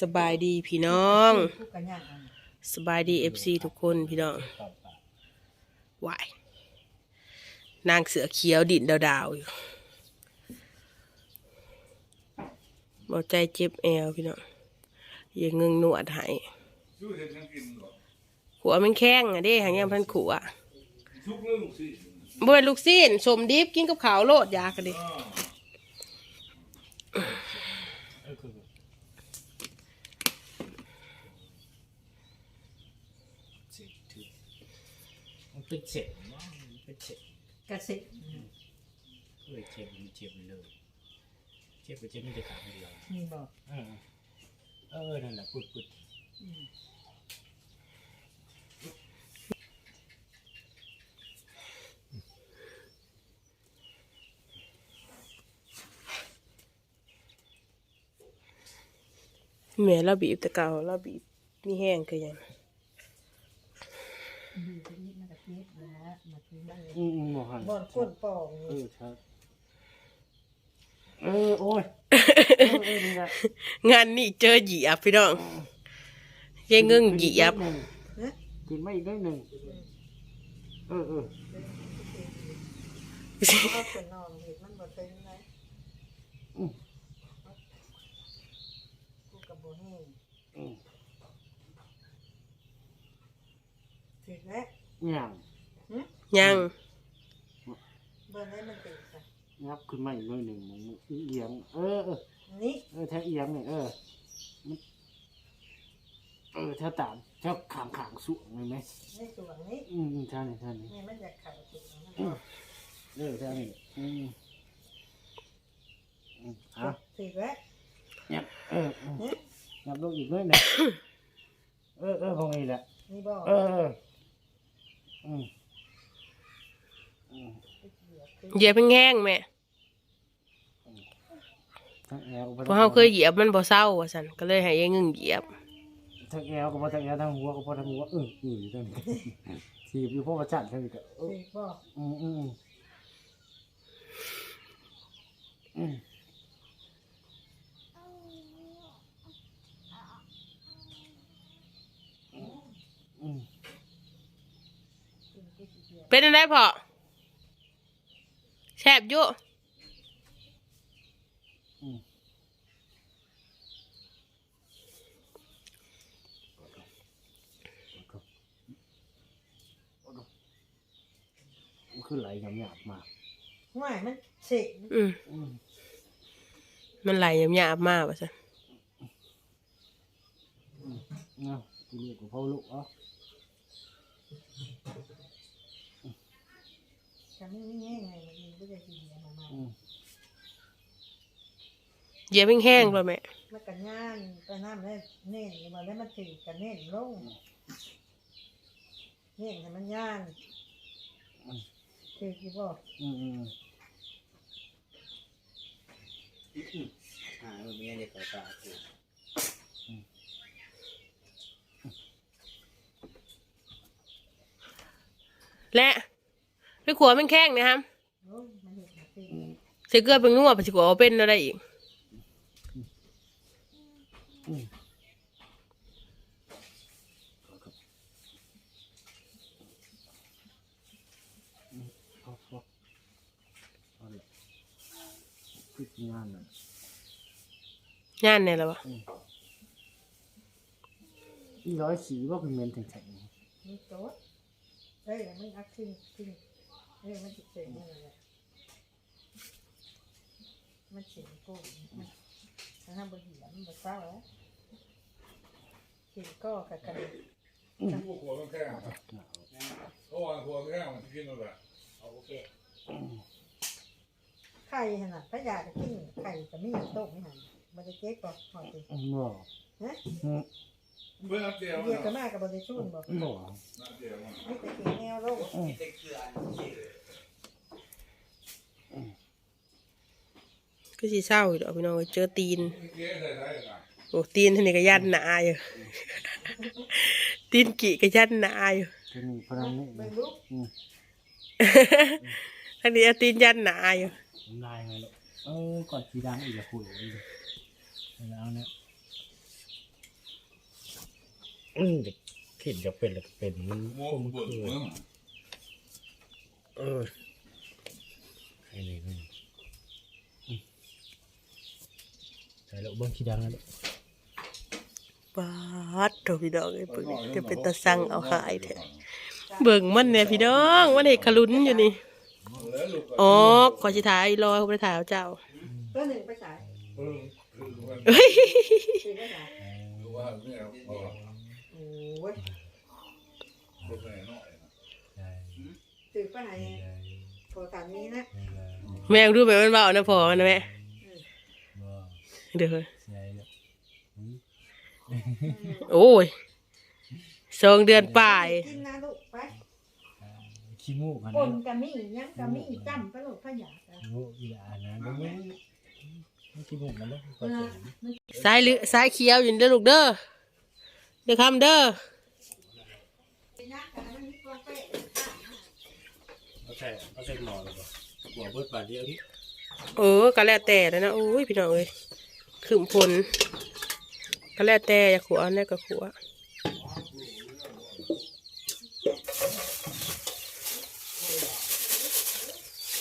สบายดีพี่น้อง สบายดีเอฟซีทุกคนพี่น้องวายนางเสือเขียวดินดาวๆอยู่บอใจเจ็บแอวพี่น้องอยังเงึงหนวดหายชูเห็ดยังกินหรอขัวมันแข้งอะเด้หางยังพันขัวชุกเรื่องลูกศิษย์บ่เป็นลูกซีนสมดิบกินกับขาวโลดยากันดิ อ่ามันเป็นเจ็บเนาะมันเป็นเจ็บกระสิเอ้ยเจ็บมันเจ็บเลยเจ็บไปเจ็บไม่ได้ขาดเดียวมีบอกเออเออนั่นแหละปุดปุดแม่เราบีบแต่เก่าเราบีบมีแห้งคือหยัง ดูตรงนี้มันก บ้านเลยอืมอืมบ่หันบ่อนก้นปองเออครับเออโอ้ยเออเออนี่แหละงานนี้เจอเหยียบพี่น้องยายเงึงเหยียบกินไม่อีกนิดหนึ่งเออเออเอาคนนอนเห็ดมันบ่เต็มเลยกูกับบ่แห้งอืมถึงแล้วย่าง ยังเบิ่งให้มันติดจ้ะงับขึ้นมาอีกนิดหนึ่งมันเอียง เออเออนี่เออแท้เอียงเนี่ยเออมันเออแท้ตามแท้ขางขางสูงเลยไหมในส่วนนี้อืมอืมใช่นี่ใช่นี่นี่มันจะขาดติดมันเออใช่นี่อืมอืมเอะถึงแล้วยับเออเออเนี่ยยับลงอีกนิดหนึ่งเออเออพอไงแหละนี่บ่เออเอออืมอืม เหยียบแห้งๆแม่ทั้งแอลเพราะเขาเคยเหยียบมันบ่เศร้าว่าสันก็เลยให้ยายเงึงเหยียบทั้งแอลก็พอทั้งแอลทั้งหัวก็พอทั้งหัวเออเอออยู่ตรงนี้ถีบอยู่พวกประจันใช่ไหมก็เออถึงบ่อืมอืมอืมอืมเป็นอะไรพอแซบอยู่อืมมันคือไหลหยาบๆมากห่วยมันเสิอืมอืมมันไหลหยาบๆมากว่าสันเนาะกูลูกกับพ่อลูกเอะกันไม่แห้งไง มันก็จะกินเนี่ยมามาอืมเหยียบแห้งๆเลยแม่มันกันย่านไปน้ำได้เน่นมาได้มันถือกันเน่นลงเน่นให้มันย่านถือกี่บ่อืมอืมอ่ามันมีอะไรต่อตาคือและไปขัวมันแข้งนะครับ โอ้ยมันเห็นมาสิ ใส่เกลือเป็นนัวไปสิขัวเอาเป็นอะไรอีกพอพองานน่ะงานเนี่ยหรอวะอีร้อยสีว่าเป็นเมนแข็งๆมันโต๊ดเอ้ยมันอักขึ้นขึ้นเอ้ยมันติดเสียงมันเลย มันเสียงโก้มันทำบนหินมันบนเศร้าแล้วเสียงก็กับกันพวกหัวมันแค่เพราะว่าหัวแค่มันกินอะไรเอาโอเคไข่ขนาดพระยาจะกินไข่จะไม่มีโต๊ะไม่หันมันจะเจ๊กบอกหอดดิๆอืมบ่ฮะอืมเพื่อนน้ำเจียวเดียวกับนะแม่กับบริชุนบอกบ่น้ำเจียวมันไม่แต่กินแนวโลกมีแต่เกลือนี่เลย ก็สิเศร้าอยู่ดอกพี่น้องเจอตีนเจ๊ใส่ใส่กันโอ้ตีนท่านนี่ก็ยันหนาอยู่ ตีนกี่ก็ยันหนาอยู่จะมีพลังนี่ไม่รู้อืมท่านนี้เอาตีนยันหนาอยู่น้ำลายไงลูกเออก่อนสีดังอีกอย่าคุยอีกเอาเนี่ยอืมผิดจะเป็นแล้วก็เป็นมันโม่เบิดเมืองเออไอ้นี่มันอืม ใส่แล้วเบิ้งขี้ดังแล้วปาดโถพี่น้องเอ้ยเบิ่งจะเป็นตาสั่งเอาหายแท้เบิ่งมันเนี่ยพี่น้องมันเห็นขลุนอยู่นี่แล้วลูกอ๋อขอสิถ่ายรอเขาไปถ่ายเอาเจ้าตัวหนึ่งไปขายเออคือมันเฮ้ยสี่ไปขายคือว่าเนี่ยพอโอ้ยคนแม่น้อยนะตื่นไปไหนโทรตามนี้นะแม่งรู้ไหมมันเบานะพอนะแม่ เดี๋ยวโอ้ยสองเดือนป่ายกินนะลูกไปขี้มูกอันปนั้นนกะมี่ยังกะมี่จำไปลูกพะยาจ้ะขี้มูกอีหลานะเดี๋ยวมึงมันขี้มูกมันแล้วก็เอใส่อสายเหลือสายเขียวอยู่เด้อลูกเด้อเดี๋ยวคำเด้อเอาใส่เอาใส่หม้อเลยป่ะหัวเบิดบาทเดียวนี่เออก็แล้วแต่แล้วนะโอ้ยพี่น้องเอ้ย ขึ้นพลก็แล้วแต่อยากขัวอันนี้ก็ขัว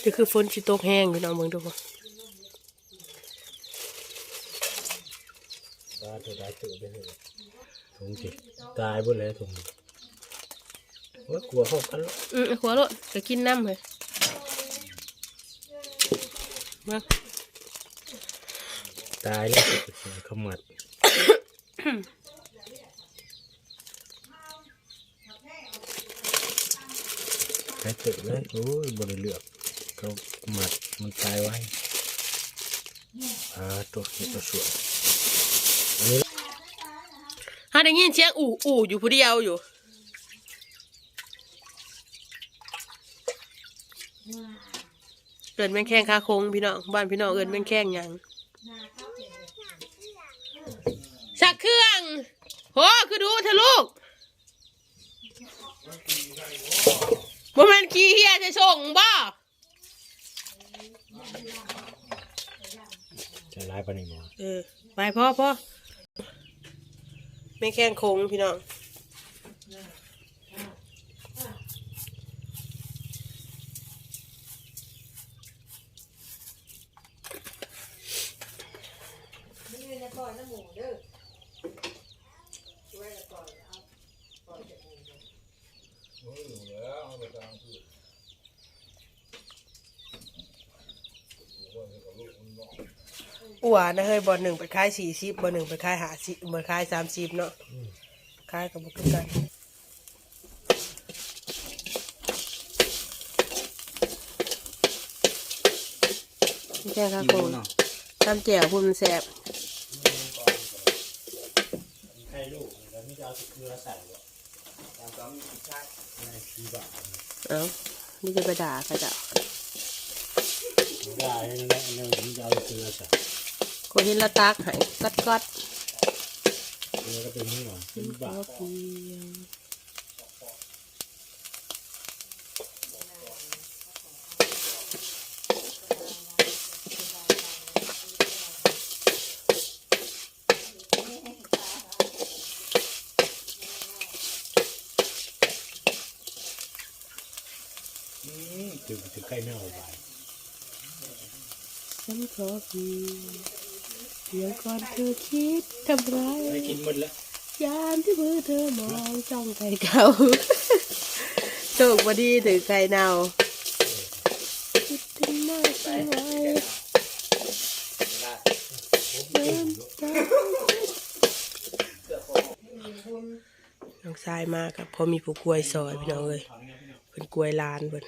นี่คือฝนชิตกแห้งพี่น้องเมืองดูบ่ตาตัวได้ตัวไปเลยถุงจิตายหมดแล้วถุงว่ากลัวเข้ากันแล้วอืมขัวรถก็กินน้ำเลยมา ตายแล้วขมัดใช้ตึกเลยโอ้ยบริเลือกเขาหมัดมันตายไว้อ่าตัวนี้ตัวสวยอันนี้ฮาได้ยินเสียงอู่อู่อยู่ผู้เดียวอยู่เอินแม่งแข้งคาคงพี่น้องบ้านพี่น้องเอินแม่งแข้งยังสักเครื่อง โหคือดูเถอะลูกบ่แม่นขี้เฮียจะส่งบ่จะร้ายปานนี้หมอเออไปพ่อพ่อแม่งแข้งคงพี่น้องนี่จะปล่อยน้ำหมูเด้อช่วยละปล่อยเอาปล่อยจากหมูเด้อ โอ้ยอยู่แล้วเอาไปตามคือว่าจะกับลูกมันน้อง อ้วนนะเฮ้ยบอลหนึ่งไปค่ายสี่สิบบอลหนึ่งไปค่ายหาสิบอลค่ายสามสิบเนาะค่ายกับบุกกันแค่ค่ะคุณทำแจ่วพุ่มนแสบใครลูกแล้วไม่จะเอาเกลือใส่หรอตามความผิดพลาดไม่ขี้บาเอ้านี่จะไปด่าเขาจะได้นั่นแหละอันนั้นผมจะเอาเกลือใส่ คนเห็นละตักใหายกัดกัดเกลือก็เป็นนี่หรอเป็นบาโอเคถึงถึงใกล้เน่าไปฉันขอเพียง เดี๋ยวก่อนเธอคิดทำร้ายไม่กินหมดแล้วยามที่มือเธอมองจ้องไก่เก่าโชคบดีถึงไก่เน่าคิดถึงหน้าใช่ไหมเดินตามน้องทรายมากครับพอมีผู้กล้วยซอยพี่น้องเลยเป็นกล้วยลานเพิ่น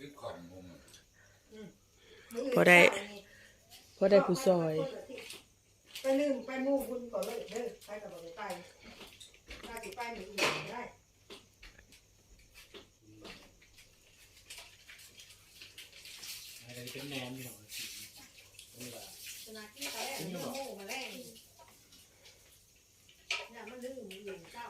ยึดของผมอะพอได้ พอได้ผู้ซอย ไปนึ่งไปหมู่คุณก่อนเลยเด้อไปกับบ่ไปถ้าสิไปมีอีกได้อะไรเป็นแหนมอยู่ขนาดที่ตอนแรกมันโม่มาแรงเนี่ยมันดื้อมันอยู่เจ้า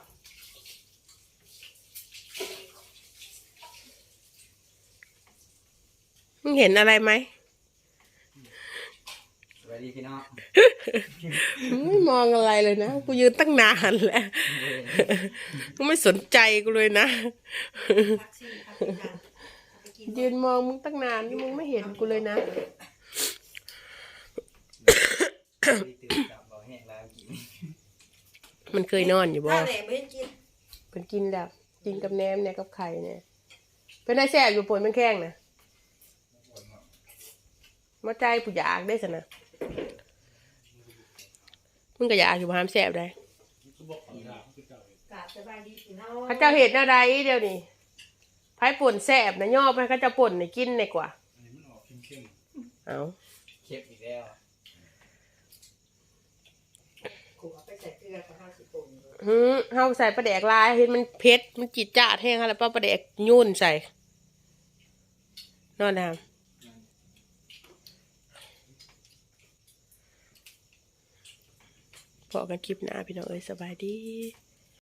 มึงเห็นอะไรไหมสวัส ดีพี่น้องอืมมองอะไรเลยนะ กูยืนตั้งนานแล้ว กูไม่สนใจกูเลยนะพักซี่พักที่กันไปกินยืนมองมึงตั้งนานนี่มึงไม่เห็นกูเลยนะตื่นจับเราแห้งแล้วกินมันเคยนอนอยู่บ่ข้าวแหนมไม่ได้กินเป็นกินแล้ว กินกับแหนมเนี่ยกับไข่เนี่ย เป็นไอ้แซ่บอยู่ปนมันแข้งนะมาใจผู้อยากได้สินะ มึงก็อยากอยู่มาหามแซ่บได้กราบสบายดีพี่น้องเข้าเจ้าเห็ดอะไรเดี๋ยวนี้ไผ่ป่นแซ่บนะย่อไปเข้าเจ้าป่นให้กินในกว่าเอาเค็มอีกแล้วขู่เอาไปใส่เกลือกับข้าวสิปุ่นดูหืมเฮาใส่ปลาแดกลายเห็นมันเผ็ดมันจิตจ้าดแห้งค่ะแล้วปลาปลาแดกยุ่นใส่นอนน้ำ พอกันคลิปหน้าพี่น้องเอ้ยสบายดี